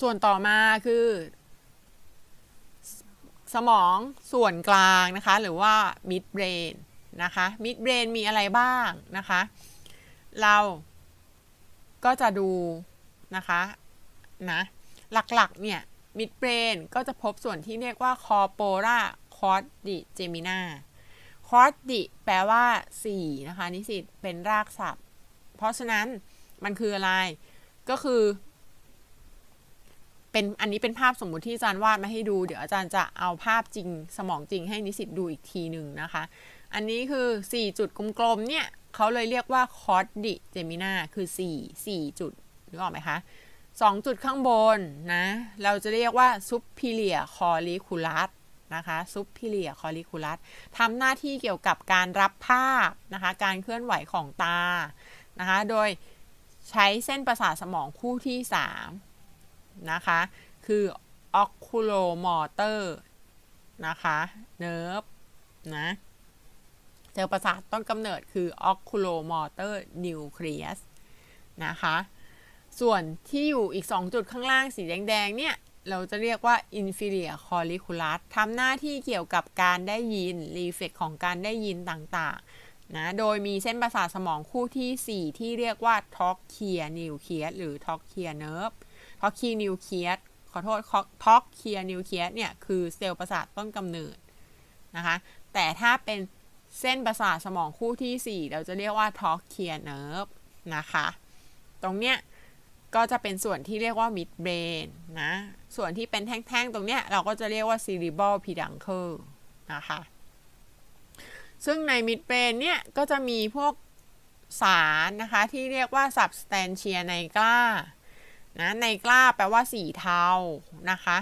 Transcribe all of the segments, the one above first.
ส่วนต่อมาคือ สมองส่วนกลางนะคะ หรือว่า mid brain นะคะ mid brain มีอะไรบ้างนะคะ เราก็จะดูนะคะนะหลักๆเนี่ย mid brain ก็จะพบส่วนที่เรียกว่า corpora cordigemina cordi แปลว่า 4 นะคะ นิสิตเป็นรากศัพท์ เพราะฉะนั้นมันคืออะไร ก็คือ เป็นอันนี้เป็นภาพสมมุติที่อาจารย์วาดมาให้ดู เดี๋ยวอาจารย์จะเอาภาพจริงสมองจริงให้นิสิตดูอีกทีหนึ่งนะคะ อันนี้คือ 4 จุดกลมๆเนี่ยเขาเลยเรียกว่าคอร์ดิเจมินาคือ 4 4 จุดนึกออกไหมคะ2 จุดข้างบนนะ เราจะเรียกว่า superior colliculus นะคะ superior colliculus ทำหน้าที่เกี่ยวกับการรับภาพนะคะการเคลื่อนไหวของตานะคะโดยใช้เส้นประสาทสมองคู่ที่ 3 นะคะ คือ oculomotor นะคะ nerve นะเจอประสาทต้นกำเนิดคือ oculomotor nucleus นะคะ ส่วนที่อยู่อีก 2 จุดข้างล่างสีแดงๆ เนี่ย เราจะเรียกว่า inferior colliculus ทำหน้าที่เกี่ยวกับการได้ยินรีเฟกของการได้ยินต่างๆ นะ โดยมีเส้นประสาทสมองคู่ที่ 4 ที่เรียกว่า trochlear nucleus หรือ trochlear nerve trochlear nucleus ขอโทษ trochlear nucleus เนี่ย คือเซลล์ประสาทต้นกำเนิดนะคะ แต่ถ้าเป็นเส้นประสาทสมองคู่ที่ 4 เราจะเรียกว่า trochlear nerve นะคะ ตรงเนี้ยก็จะเป็นส่วนที่เรียกว่า mid brain นะ ส่วนที่เป็นแท่งๆ ตรงเนี้ยเราก็จะเรียกว่า cerebral peduncle นะคะ ซึ่งใน mid brain เนี่ยก็จะมีพวกสารนะคะที่เรียกว่า substantia nigra นะในกล้าแปลว่าสีเทานะคะ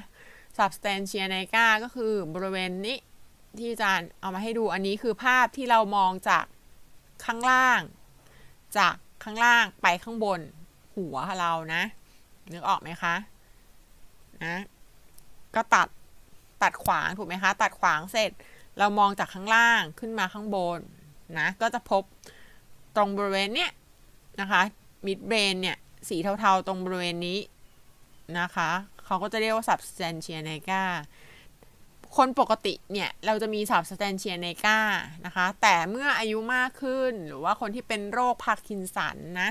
substantia nigra ก็คือบริเวณนี้ที่อาจารย์เอามาให้ดูอันนี้คือภาพที่เรามองจากข้างล่าง จากข้างล่างไปข้างบนหัวเรานะ นึกออกไหมคะนะก็ตัดตัดขวางถูกไหมคะ ตัดขวางเสร็จเรามองจากข้างล่างขึ้นมาข้างบนนะก็จะพบตรงบริเวณเนี้ยนะคะมิดเบรนเนี่ย สีเทาๆตรงบริเวณนี้นะคะ เขาก็จะเรียกว่า substantia nigra คนปกติเนี่ย เราจะมี substantia nigra นะคะ แต่เมื่ออายุมากขึ้นหรือว่าคนที่เป็นโรคพาร์กินสันนะ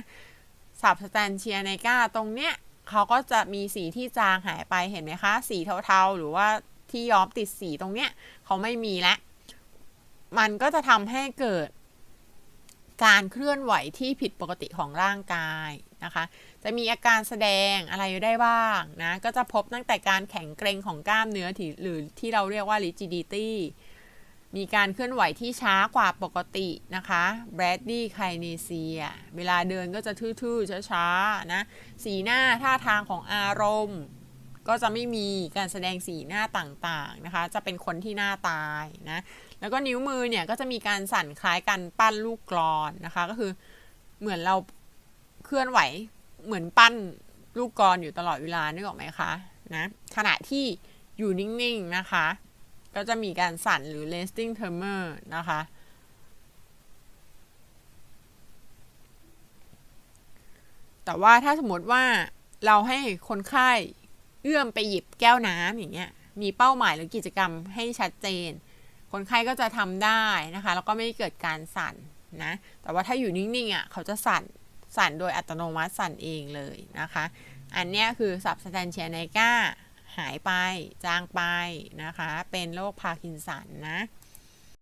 substantia nigra ตรงเนี้ยเขาก็จะมีสีที่จางหายไปเห็นไหมคะ สีเทาๆ หรือว่าที่ย้อมติดสีตรงเนี้ยเขาไม่มีแล้วมันก็จะทำให้เกิดการเคลื่อนไหวที่ผิดปกติของร่างกาย นะคะ จะมีอาการแสดงอะไรได้บ้างนะ ก็จะพบตั้งแต่การแข็งเกร็งของกล้ามเนื้อหรือที่เราเรียกว่า rigidity มีการเคลื่อนไหวที่ช้ากว่าปกตินะคะ Brady kinesia เวลาเดินก็จะทื่อๆ ช้าๆ นะ สีหน้าท่าทางของอารมณ์ ก็จะไม่มีการแสดงสีหน้าต่างๆ นะคะ จะเป็นคนที่หน้าตายนะ แล้วก็นิ้วมือเนี่ยก็จะมีการสั่นคล้ายกันปั้นลูกกรอนนะคะ ก็คือเหมือนเรา ลื่อนไหวเหมือนปั้นลูกกรออยู่ตลอดเวลานึกออกไหมคะนะขณะที่อยู่นิ่งๆนะคะ ก็จะมีการสั่นหรือ resting tremor นะคะ แต่ว่าถ้าสมมติว่าเราให้คนไข้เอื้อมไปหยิบแก้วน้ำอย่างเงี้ยมีเป้าหมายหรือกิจกรรมให้ชัดเจน คนไข้ก็จะทำได้นะคะ แล้วก็ไม่เกิดการสั่นนะ แต่ว่าถ้าอยู่นิ่งๆอะเขาจะสั่น สั่นโดยอัตโนมัติสั่นเองเลยนะคะ อันนี้คือ substantia nigra หายไป จางไปนะคะ เป็นโรคพาร์กินสันนะ